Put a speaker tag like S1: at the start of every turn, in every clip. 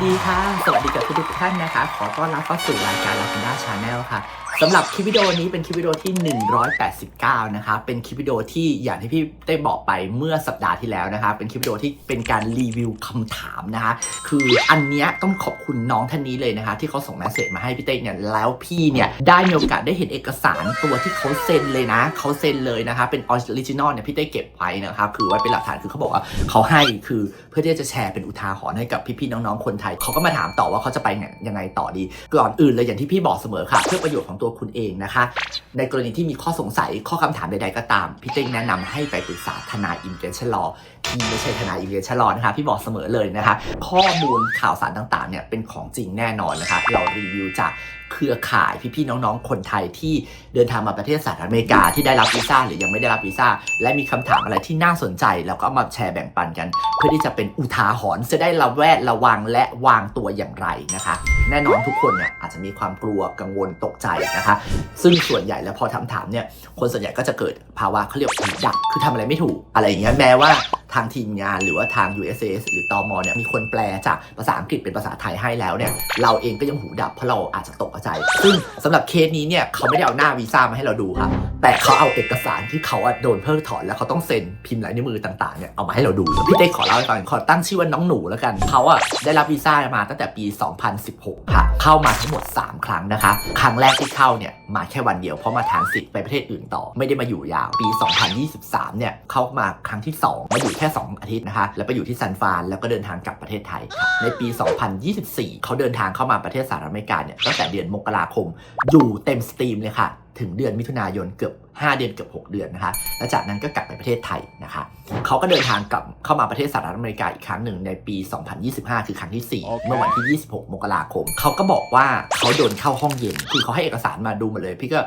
S1: สวัสดีค่ะ สวัสดีกับทุกๆท่านนะคะ ขอต้อนรับเข้าสู่รายการ Lacuna Channel ค่ะ สำหรับคลิปวิดีโอนี้เป็นคลิปวิดีโอที่ 189 นะคะเป็นคลิปวิดีโอที่อย่างที่พี่ได้บอกไปเมื่อสัปดาห์ที่แล้วนะคะเป็นคลิปวิดีโอที่เป็นการรีวิวคำถามนะคะ คืออันเนี้ยต้องขอบคุณน้องท่านนี้เลยนะคะ ที่เขาส่งเมสเซจมาให้พี่เต้เนี่ย แล้วพี่เนี่ยได้มีโอกาสได้เห็นเอกสารตัวที่เขาเซ็นเลยนะ เขาเซ็นเลยนะคะ เป็นออริจินอลเนี่ยพี่เต้เก็บไว้นะคะคือไว้เป็นหลักฐาน คือเขาบอกว่าเขาให้ คือเพื่อที่จะแชร์เป็นอุทาหรณ์ให้กับพี่ๆน้องๆคนไทย เขาก็มาถามต่อว่าเขาจะไปยังไงต่อดี ก่อนอื่นเลยอย่างที่พี่บอกเสมอค่ะ เพื่อประโยชน์ของตัวคุณเองนะคะ ในกรณีที่มีข้อสงสัยข้อคำถามใดๆก็ตาม พี่เต้งแนะนำให้ไปปรึกษาทนายอิมเกรชลอที่ไม่ใช่ทนายอิมเกรชลอนะคะพี่บอกเสมอเลยนะคะ ข้อมูลข่าวสารต่างๆเนี่ยเป็นของจริงแน่นอนนะคะ เรารีวิวจากเครือข่ายพี่ๆน้องๆ คนไทยที่เดินทางมาประเทศสหรัฐอเมริกาที่ได้รับวีซ่าหรือยังไม่ได้รับวีซ่าและมีคำถามอะไรที่น่าสนใจแล้วก็มาแชร์แบ่งปันกัน เพื่อที่จะเป็นอุทาหรณ์จะได้ระแวดระวังและวางตัวอย่างไรนะคะ แน่นอนทุกคนเนี่ยอาจจะมีความกลัวกังวลตกใจนะคะซึ่งส่วนใหญ่แล้วพอทำถามเนี่ยคนส่วนใหญ่ก็จะเกิดภาวะเขาเรียกดับคือทำอะไรไม่ถูกอะไรอย่างเงี้ยแม้ว่าทางทีมงานหรือว่าทาง USS หรือตอมเนี่ยมีคนแปลจากภาษาอังกฤษเป็นภาษาไทยให้แล้วเนี่ยเราเองก็ยังหูดับเพราะเราอาจจะตกใจ ซึ่งสำหรับเคสนี้เนี่ยเขาไม่ได้เอาหน้าวีซ่ามาให้เราดูครับแต่เขาเอาเอกสารที่เขาโดนเพิกถอนแล้วเขาต้องเซ็นพิมพ์ลายนิ้วมือต่างๆเนี่ยเอามาให้เราดูพี่เต้ขอเล่าให้ฟังขอตั้งชื่อว่าน้องหนูแล้วกันเขาอะได้รับวีซ่ามาตั้งแต่ปี 2016 ค่ะ เข้ามาทั้งหมด 3 ครั้งนะคะ ครั้งแรกที่เข้าเนี่ยมาแค่วันเดียวเพราะมาทานสิทธิ์ไปประเทศอื่นต่อ ไม่ได้มาอยู่ยาว ปี 2023 เนี่ยเข้ามาครั้งที่ 2 มาอยู่แค่ 2 อาทิตย์นะคะ แล้วไปอยู่ที่ซันฟานแล้วก็เดินทางกลับประเทศไทย ในปี 2024 เขาเดินทางเข้ามาประเทศสหรัฐอเมริกาเนี่ยตั้งแต่เดือนมกราคมอยู่เต็มสตรีมเลยค่ะ ถึงเดือนมิถุนายนเกือบ 5 เดือนเกือบ 6 เดือนนะคะ และจากนั้นก็กลับไปประเทศไทยนะคะเขาก็เดินทางกลับเข้ามาประเทศสหรัฐอเมริกาอีกครั้งหนึ่งในปี 2025 คือครั้งที่ 4 เมื่อวันที่ 26 มกราคม เขาก็บอกว่าเขาโดนเข้าห้องเย็น คือเขาให้เอกสารมาดูหมาเลย พี่ก็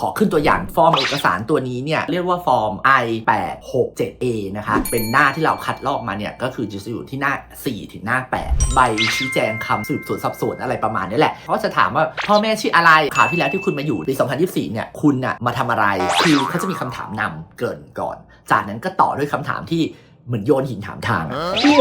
S1: ขอขึ้นตัวอย่างฟอร์มเอกสารตัวนี้เนี่ยเรียกว่าฟอร์ม I867A นะคะ เป็นหน้าที่เราคัดลอกมาเนี่ยก็คือจะอยู่ที่หน้า 4 ถึงหน้า 8 ใบชี้แจงคำสืบสวนสอบสวนอะไรประมาณนี้แหละเขาจะถามว่าพ่อแม่ชื่ออะไรข่าวที่แล้วที่คุณมาอยู่ปี 2024 เนี่ยคุณน่ะมาทำอะไรคือเขาจะมีคำถามนำเกรินก่อน จากนั้นก็ต่อด้วยคำถามที่เหมือนโยนหินถามทางอะ
S2: You,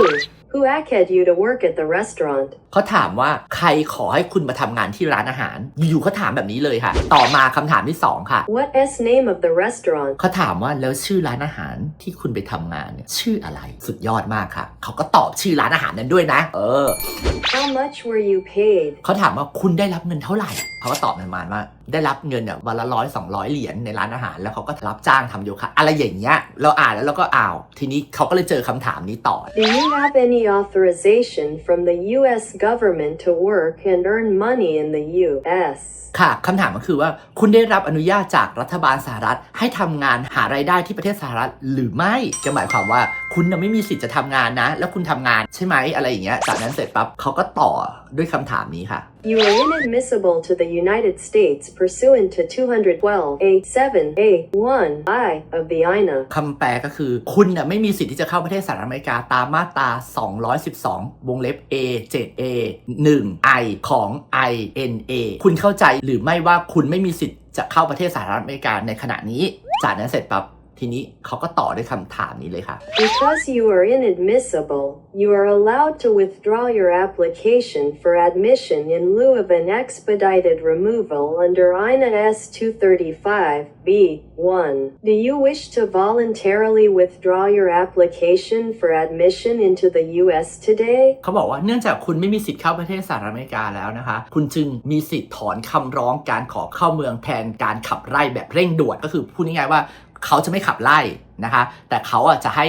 S2: who asked you to work at the restaurant?
S1: เขาถามว่าใครขอให้คุณมาทำงานที่ร้านอาหาร อยู่ๆเขาถามแบบนี้เลยค่ะ ต่อมาคำถามที่ 2 ค่ะ
S2: What s name of the restaurant?
S1: เขาถามว่าแล้วชื่อร้านอาหารที่คุณไปทำงานเนี่ยชื่ออะไรสุดยอดมากค่ะ เขาก็ตอบชื่อร้านอาหารนั้นด้วยนะ เออ
S2: How much were you paid?
S1: เขาถามว่าคุณได้รับเงินเท่าไหร่ เขาก็ตอบประมาณว่า ได้รับเงินเนี่ยวันละร้อยสองร้อยเหรียญในร้านอาหาร แล้วเขาก็รับจ้างทำโยคะอะไรอย่างเงี้ยเราอ่านแล้วเราก็อ้าว ทีนี้เขาก็เลยเจอคำถามนี้ต่อ
S2: Do you have any authorization from the U.S. government to work and earn money in the U.S.?
S1: ค่ะคำถามก็คือว่าคุณได้รับอนุญาตจากรัฐบาลสหรัฐ ให้ทำงานหารายได้ที่ประเทศสหรัฐหรือไม่จะหมายความว่าคุณน่ะไม่มีสิทธิ์จะทำงานนะ แล้วคุณทำงานใช่ไหมอะไรอย่างเงี้ยจากนั้นเสร็จปั๊บเขาก็ต่อด้วยคำถามนี้ค่ะ
S2: You are inadmissible to the United States pursuant to 212A7A1I of the INA.
S1: คำแปลก็คือ คุณน่ะไม่มีสิทธิ์ที่จะเข้าประเทศสหรัฐอเมริกาตามมาตรา 212 วงเล็บ A 7 A 1 I ของ INA คุณเข้าใจหรือไม่ว่าคุณไม่มีสิทธิ์จะเข้าประเทศสหรัฐอเมริกาในขณะนี้จากนั้นเสร็จปั๊บ ทีนี้เขาก็ต่อด้วยคำถามนี้เลยค่ะ
S2: Because you are inadmissible, you are allowed to withdraw your application for admission in lieu of an expedited removal under INA S 235B1. Do you wish to voluntarily withdraw your application for admission into the U.S. today?
S1: เขาบอกว่าเนื่องจากคุณไม่มีสิทธิ์เข้าประเทศสหรัฐอเมริกาแล้วนะคะ คุณจึงมีสิทธิ์ถอนคำร้องการขอเข้าเมืองแทนการขับไล่แบบเร่งด่วนก็คือพูดง่ายๆว่า เขาจะไม่ขับไล่นะคะ แต่เขาอะจะให้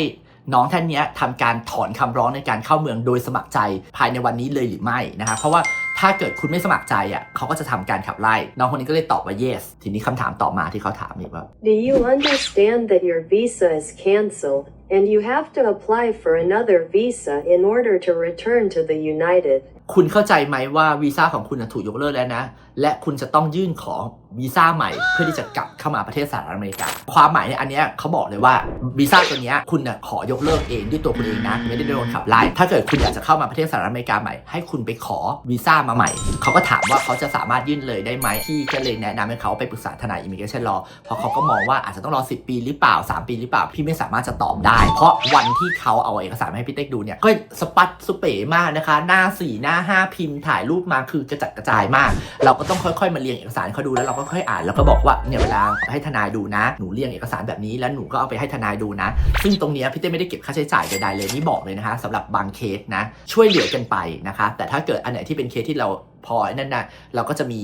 S1: น้องท่านเนี้ยทำการถอนคำร้องในการเข้าเมืองโดยสมัครใจภายในวันนี้เลยหรือไม่นะคะ เพราะว่าถ้าเกิดคุณไม่สมัครใจอะเขาก็จะทำการขับไล่ น้องคนนี้ก็เลยตอบว่า yes ทีนี้คำถามต่อมาที่เขาถามอีกว่า
S2: Do you understand that your visa is canceled and you have to apply for another visa in order to return to the United?
S1: คุณเข้าใจไหมว่าวีซ่าของคุณน่ะถูกยกเลิกแล้วนะ และคุณจะต้องยื่นขอวีซ่าใหม่เพื่อที่จะกลับเข้ามาประเทศสหรัฐอเมริกา ความหมายเนี่ยอันนี้เขาบอกเลยว่าวีซ่าตัวนี้คุณน่ะขอยกเลิกเองด้วยตัวคุณเองนะไม่ได้โดนขับไล่ถ้าเกิดคุณอยากจะเข้ามาประเทศสหรัฐอเมริกาใหม่ให้คุณไปขอวีซ่ามาใหม่ เขาก็ถามว่าเขาจะสามารถยื่นเลยได้ไหมที่ก็เลยแนะนำให้เขาไปปรึกษาทนายอิมิเกชันรอเพราะเขาก็มองว่าอาจจะต้องรอ 10 ปีหรือเปล่า 3 ปีหรือเปล่าพี่ไม่สามารถจะตอบได้ เพราะวันที่เขาเอาเอกสารมาให้พี่เต็กดูเนี่ยก็สปัดสเป๋มากนะคะ หน้า4หน้า 5 พิมพ์ถ่ายรูปมาคือกระจัดกระจายมาก เราก็ต้องค่อยๆมาเรียงเอกสารเขาดูแล้วเราก็ค่อยอ่านแล้วก็บอกว่าเนี่ยเวลาให้ทนายดูนะ หนูเรียงเอกสารแบบนี้แล้วหนูก็เอาไปให้ทนายดูนะ ซึ่งตรงนี้พี่เต้ไม่ได้เก็บค่าใช้จ่ายใดๆเลยนี่บอกเลยนะคะสำหรับบางเคสนะ ช่วยเหลือกันไปนะคะ แต่ถ้าเกิดอันไหนที่เป็นเคสที่เราพอนั่นนะเราก็จะมี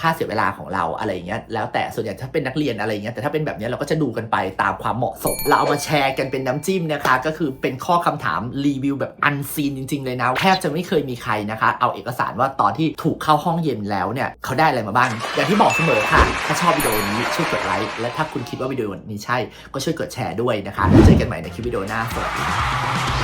S1: ค่าเสียเวลาของเราอะไรอย่างเงี้ยแล้วแต่ส่วนใหญ่ถ้าเป็นนักเรียนอะไรอย่างเงี้ยแต่ถ้าเป็นแบบเนี้ยเราก็จะดูกันไปตามความเหมาะสม เราเอามาแชร์กันเป็นน้ำจิ้มนะคะ ก็คือเป็นข้อคำถามรีวิวแบบอันซีนจริง ๆ เลยนะแทบจะไม่เคยมีใครนะคะ เอาเอกสารว่าตอนที่ถูกเข้าห้องเย็นแล้วเนี่ยเขาได้อะไรมาบ้างอย่างที่บอกเสมอค่ะ ถ้าชอบวิดีโอนี้ช่วยกดไลค์และถ้าคุณคิดว่าวิดีโอนี้ใช่ก็ช่วยกดแชร์ด้วยนะคะเจอกันใหม่ในคลิปวิดีโอหน้าสวัสดีค่ะ